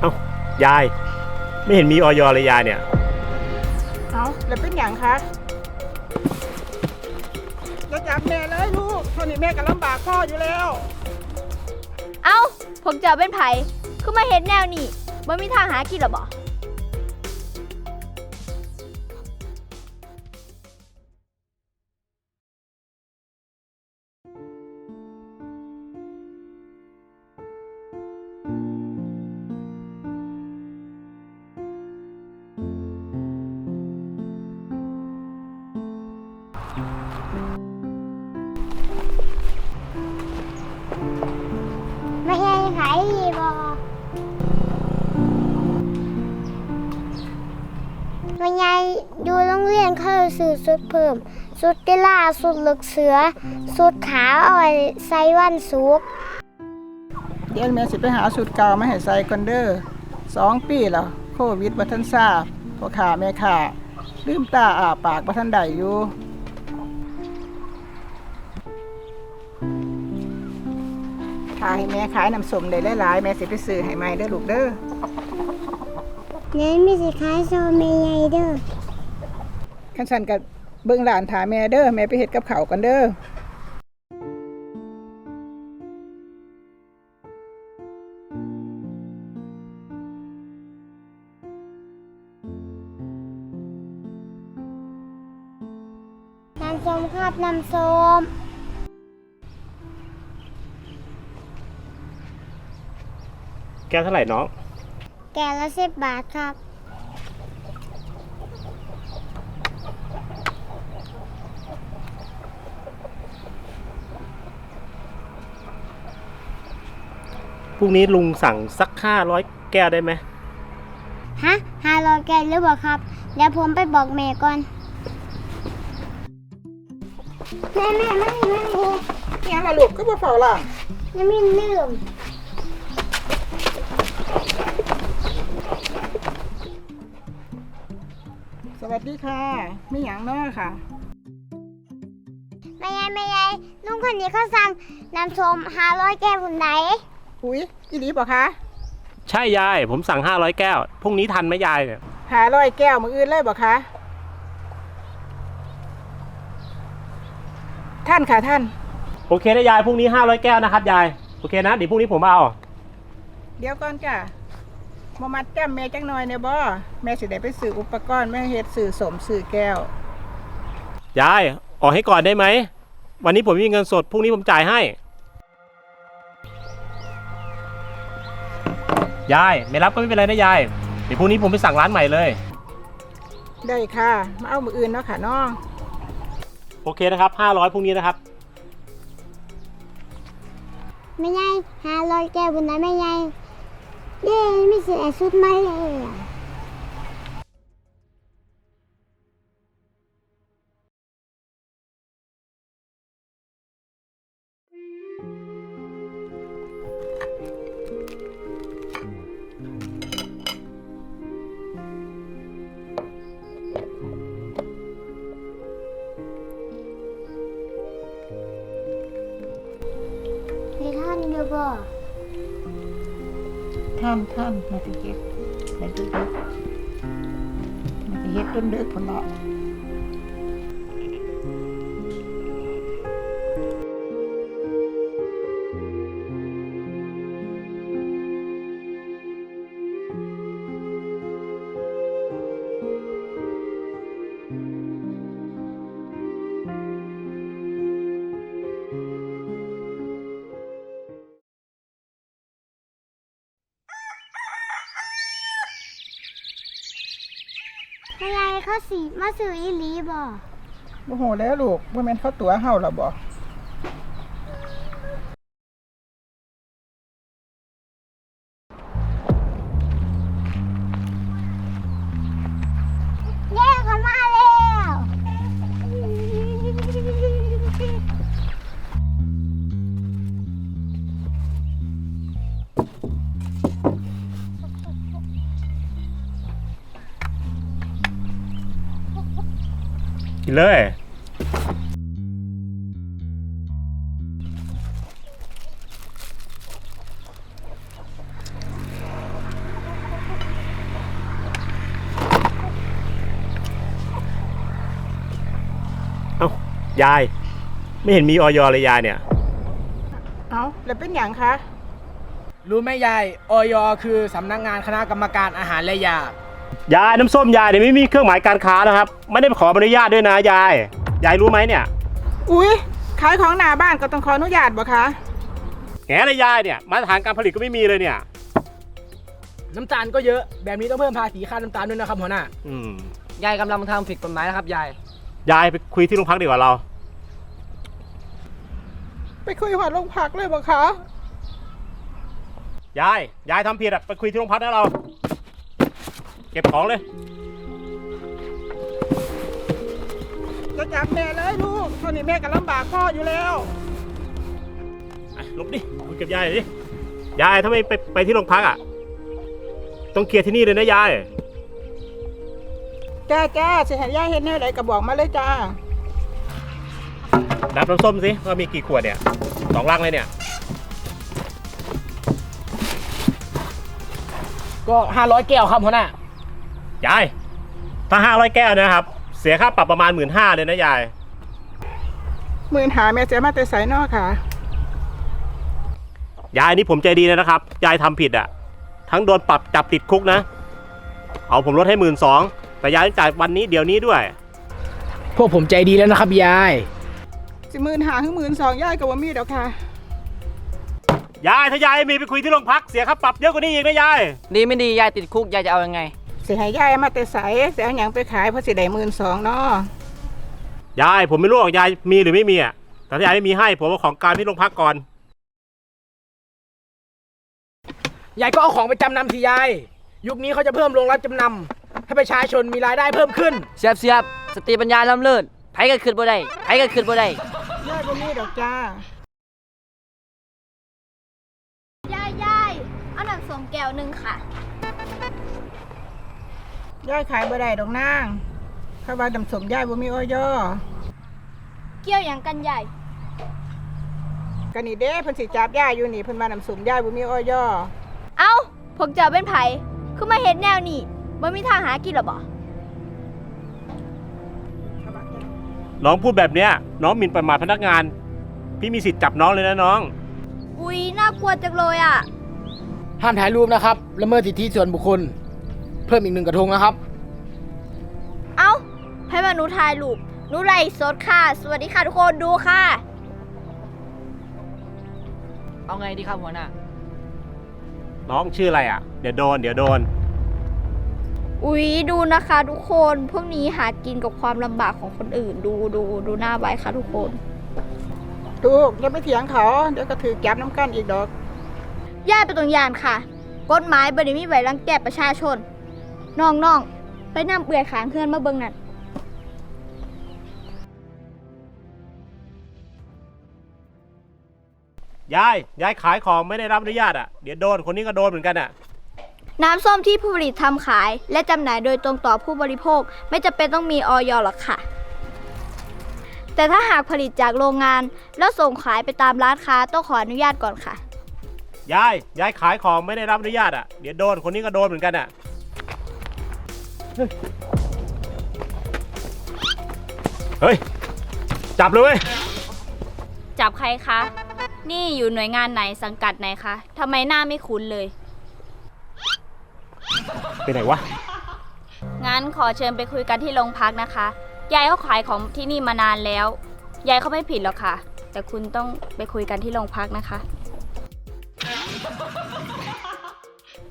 เอ้ายาย ไม่เห็นมีออยเลยยายเนี่ย เอาแล้วเป็นอย่างคะอย่าจับแม่เลยลูกเท่านี้แม่ก็ลำบากพ่ออยู่แล้ว เอ้า ผมจะเอาเป็นไผคือมาเห็นแนวนี่มันมีทางหากินหรอบ่ วันยายอยู่โรงเรียนเขาสื่อสุดเพิ่ม สุดกีฬาสุดลึกเสือ สุดขาวเอาไว้ใส่วันสุกเดี๋ยวแม่สิไปหาสูตรเก่ามาให้ใส่ก่อนเด้อสองปีแล้วโควิดบัทันทราบพ่อขาแม่ขาลืมตาอาปากบัทันใดอยู่ถ้าให้แม่ขายน้ำส้มได้หลายๆแม่สิไปซื้อให้ใหม่เด้อลูกเด้อ งั้นไม่สิขายโซเมยายเด้อขันสันกับเบิ่งหลานถาแม่เด้อแม่ไปเฮ็ดกับเขาวกันเด้อน้ำส้มครับน้ำส้มแก้วเท่าไหร่น้อง แก่ละสิบบาทครับ พรุ่งนี้ลุงสั่งสักห้าร้อยแก้วได้ไหม ฮะหาร้อยแก่หรือเปล่าครับ เดี๋ยวผมไปบอกแม่ก่อน แม่แม่ไม่ไม่ไม่ยังล่ะลูกก็บ่เฝ้าล่ะยังไม่ลืม วัสดีค่ะมีหยังเนาะค่ะ แม่ยายแม่ยายลุงคนนี้เขาสั่งน้ำส้มหาร้อยแก้วผมไหนอุ้ยอีหลีบ่คะใช่ยาย ผมสั่งห้าร้อยแก้ว พรุ่งนี้ทันไหมยายเนี่ย หาร้อยแก้วมื้ออื่นเลยบ่คะท่านค่ะท่าน โอเคนะยาย พรุ่งนี้ห้าร้อยแก้วนะครับยาย โอเคนะ เดี๋ยวพรุ่งนี้ผมเอา เดี๋ยวก่อนจ้ะ มามัดแก้มแม่จังหน่อยเนี่ยบ่แม่สิได้ไปซื้ออุปกรณ์แม่เฮ็ดซื้อสมซื้อแก้วยายออกให้ก่อนได้ไหม วันนี้ผมมีเงินสดพรุ่งนี้ผมจ่ายให้ ยาย ไม่รับก็ไม่เป็นไรนะยาย เดี๋ยวพรุ่งนี้ผมไปสั่งร้านใหม่เลย ได้ค่ะ มาเอามืออื่นเนาะค่ะน้อง โอเคนะครับห้าร้อยพรุ่งนี้นะครับ แม่ยายหาร้อยแก้วบนไหนแม่ยาย เย้ ไม่เสียชุดไหมเลย ท่านท่านมาไปเฮ็ดมาดึกๆมาไปเฮ็ดต้นเด็กพุ่นเนาะ เขาสีมาซื้ออีหลีบ่โอ้โหแล้วลูกว่าแม่นเขาตัวเฮาแล้วบ่ กินเลย เอ้า ยาย ไม่เห็นมีออยเลยยายเนี่ย เอาแล้วเป็นอย่างคะ รู้ไหมยาย อย คือสำนักงานคณะกรรมการอาหารและยา ยายน้ำส้มยายเนี่ยไม่มีเครื่องหมายการค้านะครับ ไม่ได้ขออนุญาตด้วยนะยาย ยายรู้ไหมเนี่ย อุ้ยขายของหน้าบ้านก็ต้องขออนุญาตบ่คะแหงเลยยายเนี่ยมาตรฐานการผลิตก็ไม่มีเลยเนี่ย น้ำตาลก็เยอะ แบบนี้ต้องเพิ่มภาษีค่าน้ำตาลด้วยนะครับหัวหน้า อืมยายกำลังทำผิดกฎหมายนะครับยาย ยายไปคุยที่โรงพักดีกว่าเรา ไปคุยหอดโรงพักเลยบ่คะ ยาย ยายทำผิดอะไปคุยที่โรงพักนะเรา เก็บของเลย จะจับแม่เลยลูกตอนนี้แม่ก็ลำบากพ่ออยู่แล้วอะลบดิคุยกับยายหน่อยดิ ยายถ้าไม่ไปไปที่โรงพักอะ ต้องเคลียร์ที่นี่เลยนะยาย จ้าจ้าสิให้ย่าเห็นแนวไหนก็บอกมาเลยจ้า นับน้ำส้มสิว่ามีกี่ขวดเนี่ยสองลังเลยเนี่ย ก็ 500 แก้วครับหัวหน้า ยาย ถ้าห้าร้อยแก้วนะครับ เสียค่าปรับประมาณหมื่นห้าเลยนะยาย หมื่นหาแม่เสียมาแต่ใส่นอกค่ะ ยายนี่ผมใจดีเลยนะครับ ยายทำผิดอะ ทั้งโดนปรับจับติดคุกนะ เอาผมลดให้หมื่นสองแต่ยายต้องจ่ายวันนี้เดี๋ยวนี้ด้วย พวกผมใจดีแล้วนะครับยาย สิหมื่นหาถึงหมื่นสองย่ายก็ว่ามีดอกค่ะ ยายถ้ายายมีไปคุยที่โรงพักเสียค่าปรับเยอะกว่านี้อีกนะยาย ดีไม่ดียายติดคุกยายจะเอายังไง สิให้ย่ายมาแต่ใส่เสียหยังไปขายเพราะสิได้หมื่นสองเนาะยายผมไม่รู้หรอกยายมีหรือไม่มีอะแต่ถ้ายายไม่มีให้ผมเอาของกลารที่โรงพักก่อน ยายก็เอาของไปจำนำสิยาย ยุคนี้เขาจะเพิ่มโรงรับจำนำให้ประชาชนมีรายได้เพิ่มขึ้น เสียบเสียบสติปัญญาล้ำเลิศไผก็ขึ้นบ่ได้ไผก็ขึ้นบ่ได้ย่ายบ่มีดอกจ้ายายยายเอาหนังสมแก้วหนึ่งค่ะ ย่ายขายบ่ได้ดอกนางเพราะว่าดำสมย่ายบ่มีออยเกี่ยวอย่างกันใหญ่กันนี่เด้เพิ่นสิจับย่ายอยู่นี่เพิ่นมาดำสมย่ายบ่มีออยเอ้าพวกเจ้าเป็นไผคือมาเห็นแนวนี่บ่มีทางหากินหรอบ่น้องพูดแบบเนี้ยน้องหมิ่นประมาทพนักงาน พี่มีสิทธิ์จับน้องเลยนะน้อง อุ๊ยน่ากลัวจังเลยอะห้ามถ่ายรูปนะครับละเมิดสิทธิส่วนบุคคล เพิ่มอีกหนึ่งกระทงนะครับ เอ้าให้มาหนูถ่ายรูปหนูไลฟ์สดค่ะ สวัสดีค่ะทุกคนดูค่ะ เอาไงดีครับหัวหน้า น้องชื่ออะไรอะ เดี๋ยวโดน เดี๋ยวโดน อุ๊ยดูนะคะทุกคนพวกนี้หากินกับความลำบากของคนอื่น ดูดูดูหน้าไว้ค่ะทุกคนลูกอย่าไปเถียงเขา เดี๋ยวก็ถือจับน้ำกันอีกดอก ย่าไปตรงยานค่ะ กฎหมายบริมีไว้รังแกประชาชน น้องน้องไปนำเปื่อยขางเพื่อนมาเบิ่งนั่นยาย ยายขายของไม่ได้รับอนุญาตอะ เดี๋ยวโดนคนนี้ก็โดนเหมือนกันอะ น้ำส้มที่ผู้ผลิตทำขาย และจำหน่ายโดยตรงต่อผู้บริโภค ไม่จำเป็นต้องมีออยหรอกค่ะ แต่ถ้าหากผลิตจากโรงงาน แล้วส่งขายไปตามร้านค้าต้องขออนุญาตก่อนค่ะ ยาย ยายขายของไม่ได้รับอนุญาตอะ เดี๋ยวโดนคนนี้ก็โดนเหมือนกันอะ เฮ้ย จับเลยเว้ย จับใครคะ นี่อยู่หน่วยงานไหนสังกัดไหนคะทำไมหน้าไม่คุ้นเลย ไปไหนวะ งั้นขอเชิญไปคุยกันที่โรงพักนะคะ ยายเขาขายของที่นี่มานานแล้ว ยายเขาไม่ผิดหรอกค่ะ แต่คุณต้องไปคุยกันที่โรงพักนะคะ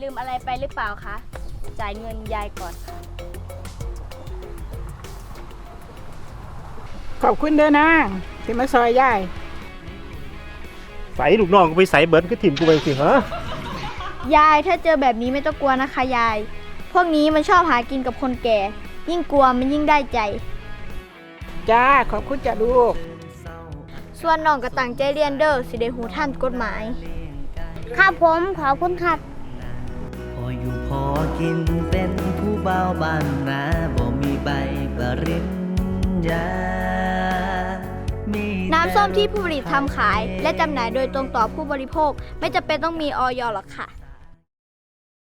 ลืมอะไรไปหรือเปล่าคะ จ่ายเงินยายก่อนค่ะ ขอบคุณเด้อนางที่มาซอยย่าย ใส่ลูกน้องกูไปใส่เบิร์ดก็ถิ่มกูไปสิฮะยายถ้าเจอแบบนี้ไม่ต้องกลัวนะคะยาย พวกนี้มันชอบหากินกับคนแก่ ยิ่งกลัวมันยิ่งได้ใจ จ้า ขอบคุณจ้าลูก ส่วนน้องก็ตั้งใจเรียนเด้อสิได้หูท่านกฎหมาย ครับผมขอบคุณครับพออยู่ พอกินเป็นผู้เบาบานนาบ่มีใบปริญญาน้ำส้มที่ผู้ผลิตทำขาย และจำหน่ายโดยตรงต่อผู้บริโภค ไม่จำเป็นต้องมีออยหรอกค่ะ